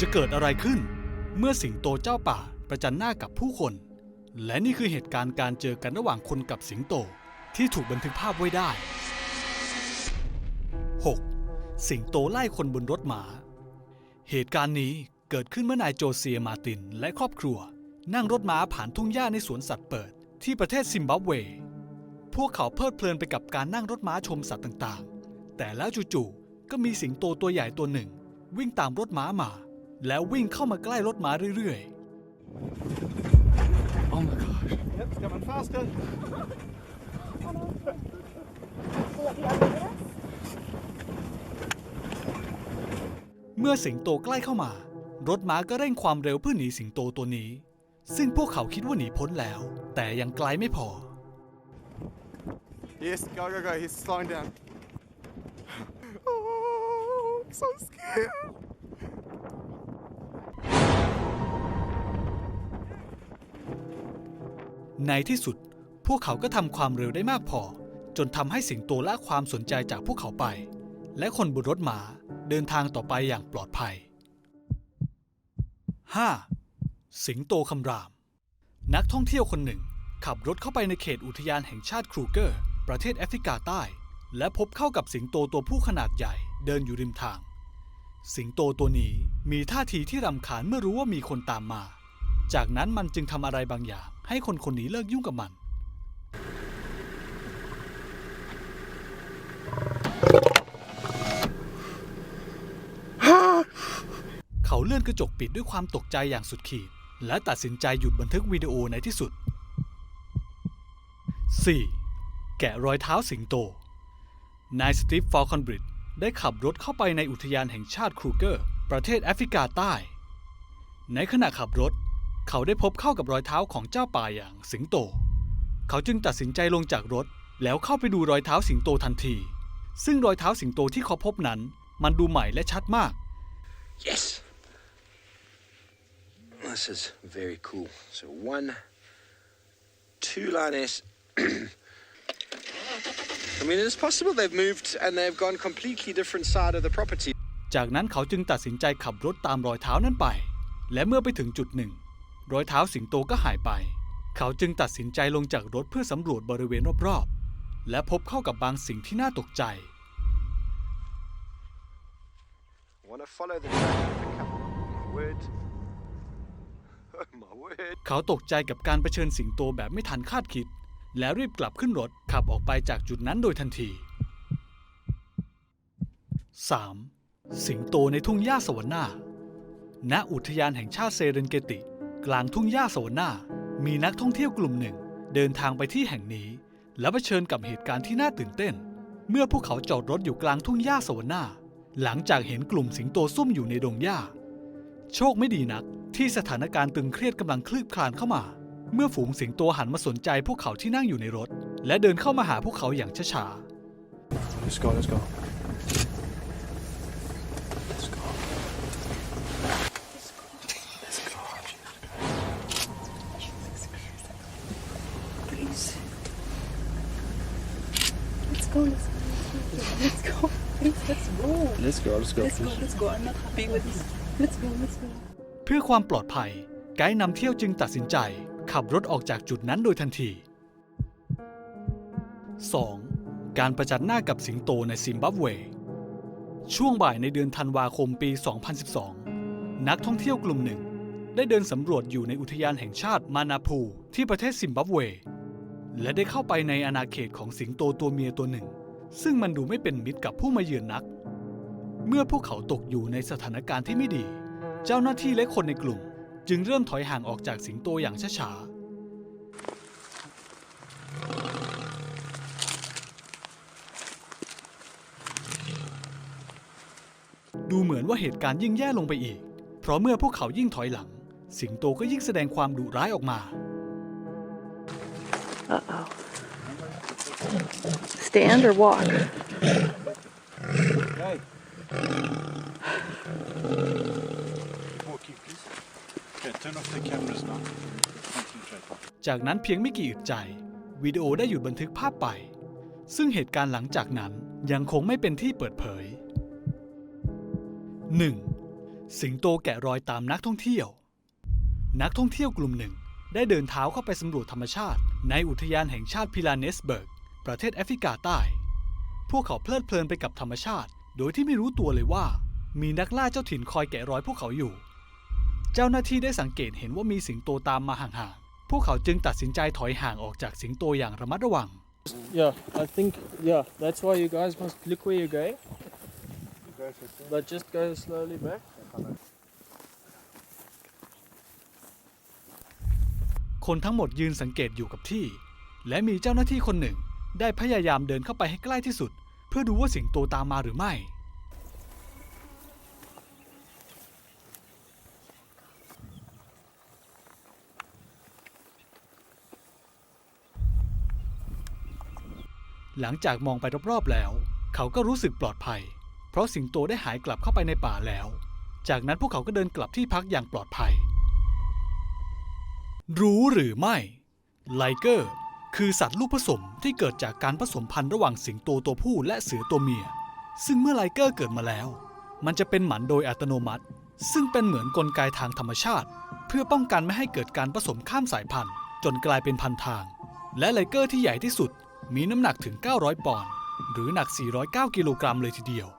จะเกิดอะไรขึ้น เมื่อสิงโตเจ้าป่าประจันหน้ากับผู้คน และนี่คือเหตุการณ์การเจอกันระหว่างคนกับสิงโตที่ถูกบันทึกภาพไว้ได้ 6. สิงโตไล่คนบนรถม้าเหตุการณ์นี้เกิดขึ้นเมื่อนายโจเซียมาร์ตินและครอบครัว นั่งรถม้าผ่านทุ่งหญ้าในสวนสัตว์เปิด ที่ประเทศซิมบับเว พวกเขาเพลิดเพลินไปกับการนั่งรถม้าชมสัตว์ต่างๆ แต่แล้วจู่ๆก็มีสิงโตตัวใหญ่ตัวหนึ่ง วิ่งตามรถม้ามา แล้ววิ่งเข้ามาใกล้รถม้าเรื่อย Oh my gosh. Yep, it's coming faster. Will it be under us? ๆเมื่อสิงโตใกล้เข้ามา รถม้าก็เร่งความเร็วเพื่อหนีสิงโตตัวนี้ ซึ่งพวกเขาคิดว่าหนีพ้นแล้ว แต่ยังไกลไม่พอ Yes, go, go, go. He's slowing down. Oh, I'm so scared. ในที่สุด พวกเขาก็ทำความเร็วได้มากพอ จนทำให้สิงโตละความสนใจจากพวกเขาไป และคนบนรถม้าเดินทางต่อไปอย่างปลอดภัย 5. สิงโตคำราม นักท่องเที่ยวคนหนึ่ง ขับรถเข้าไปในเขตอุทยานแห่งชาติครูเกอร์ ประเทศแอฟริกาใต้ และพบเข้ากับสิงโตตัวผู้ขนาดใหญ่เดินอยู่ริมทาง สิงโตตัวนี้มีท่าทีที่รำคาญเมื่อรู้ว่ามีคนตามมา จากนั้นมันจึงทำอะไรบางอย่าง ให้คนคนนี้เลิกยุ่งกับมัน เขาเลื่อนกระจกปิดด้วยความตกใจอย่างสุดขีด และตัดสินใจหยุดบันทึกวิดีโอในที่สุด 4. แกะรอยเท้าสิงโต นายสตีฟฟอลคอนบริดได้ขับรถเข้าไปในอุทยานแห่งชาติครูเกอร์ ประเทศแอฟริกาใต้ ในขณะขับรถ เขาได้พบเข้ากับรอยเท้าของเจ้าป่าอย่างสิงโต เขาจึงตัดสินใจลงจากรถ แล้วเข้าไปดูรอยเท้าสิงโตทันที ซึ่งรอยเท้าสิงโตที่เขาพบนั้น มันดูใหม่และชัดมาก Yes. This is very cool. So one, two lioness. I mean, it's possible they've moved and they've gone completely different side of the property. จากนั้นเขาจึงตัดสินใจขับรถตามรอยเท้านั้นไป และเมื่อไปถึงจุดหนึ่ง รอยเท้าสิงโตก็หายไป เขาจึงตัดสินใจลงจากรถเพื่อสำรวจบริเวณรอบๆ และพบเข้ากับบางสิ่งที่น่าตกใจ I want to follow the track and pick up. My word. Oh my word. เขาตกใจกับการเผชิญสิงโตแบบไม่ทันคาดคิด แล้วรีบกลับขึ้นรถขับออกไปจากจุดนั้นโดยทันที 3. สิงโตในทุ่งหญ้าสวรรค์นาณอุทยานแห่งชาติเซเรนเกติ กลางทุ่งหญ้าสวรรค์นามีนักท่องเที่ยวกลุ่มหนึ่ง เดินทางไปที่แห่งนี้ และเผชิญกับเหตุการณ์ที่น่าตื่นเต้น เมื่อพวกเขาจอดรถอยู่กลางทุ่งหญ้าสวรรค์นาหลังจากเห็นกลุ่มสิงโตซุ่มอยู่ในดงหญ้า โชคไม่ดีนักที่สถานการณ์ตึงเครียดกำลังคลืบคลานเข้ามา เมื่อฝูงสิงโตหันมาสนใจพวกเขาที่นั่งอยู่ในรถ และเดินเข้ามาหาพวกเขาอย่างช้า Let's go, let's go. Let's go. Let's go. Please. Let's go, let's go. Let's go. Please, let's go. Let's go, let's go. Let's go, let's go. I'm not happy with this. Let's go, let's go. ๆเพื่อความปลอดภัย ไกด์นำเที่ยวจึงตัดสินใจ ขับรถออกจากจุดนั้นโดยทันที 2. การประจันหน้ากับสิงโตในซิมบับเว ช่วงบ่ายในเดือนธันวาคมปี 2012 นักท่องเที่ยวกลุ่มหนึ่ง ได้เดินสำรวจอยู่ในอุทยานแห่งชาติมานาพูที่ประเทศซิมบับเว และได้เข้าไปในอาณาเขตของสิงโตตัวเมียตัวหนึ่ง ซึ่งมันดูไม่เป็นมิตรกับผู้มาเยือนนัก เมื่อพวกเขาตกอยู่ในสถานการณ์ที่ไม่ดี เจ้าหน้าที่และคนในกลุ่ม จึงเริ่มถอยห่างออกจากสิงโตอย่างช้าๆดูเหมือนว่าเหตุการณ์ยิ่งแย่ลงไปอีก เพราะเมื่อพวกเขายิ่งถอยหลัง สิงโตก็ยิ่งแสดงความดุร้ายออกมา Uh oh. Stand or walk? Hey. Walkie, please. Okay, turn off the cameras now. Concentrate. จากนั้นเพียงไม่กี่อึดใจ วิดีโอได้หยุดบันทึกภาพไป ซึ่งเหตุการณ์หลังจากนั้นยังคงไม่เป็นที่เปิดเผย 1. สิงโตแกะรอยตามนักท่องเที่ยว นักท่องเที่ยวกลุ่มหนึ่งได้เดินเท้าเข้าไปสำรวจธรรมชาติ ในอุทยานแห่งชาติพิลาเนสเบิร์ก ประเทศแอฟริกาใต้ พวกเขาเพลิดเพลินไปกับธรรมชาติ โดยที่ไม่รู้ตัวเลยว่า มีนักล่าเจ้าถิ่นคอยแกะรอยพวกเขาอยู่ เจ้าหน้าที่ได้สังเกตเห็นว่ามีสิงโตตามมาห่างๆ พวกเขาจึงตัดสินใจถอยห่างออกจากสิงโตอย่างระมัดระวัง Yeah, I think, yeah, that's why you guys must look where you're going, but just go slowly back. คนทั้งหมดยืนสังเกตอยู่กับที่ และมีเจ้าหน้าที่คนหนึ่ง ได้พยายามเดินเข้าไปให้ใกล้ที่สุด เพื่อดูว่าสิงโตตามมาหรือไม่ หลังจากมองไปรอบๆแล้ว เขาก็รู้สึกปลอดภัย เพราะสิงโตได้หายกลับเข้าไปในป่าแล้ว จากนั้นพวกเขาก็เดินกลับที่พักอย่างปลอดภัย รู้หรือไม่ ไลเกอร์คือสัตว์ลูกผสมที่เกิดจากการผสมพันธุ์ระหว่างสิงโตตัวผู้และเสือตัวเมีย ซึ่งเมื่อไลเกอร์เกิดมาแล้ว มันจะเป็นหมันโดยอัตโนมัติ ซึ่งเป็นเหมือนกลไกทางธรรมชาติ เพื่อป้องกันไม่ให้เกิดการผสมข้ามสายพันธุ์ จนกลายเป็นพันทาง และไลเกอร์ที่ใหญ่ที่สุดมีน้ำหนักถึง 900 ปอนด์หรือหนัก 409 กิโลกรัมเลยทีเดียว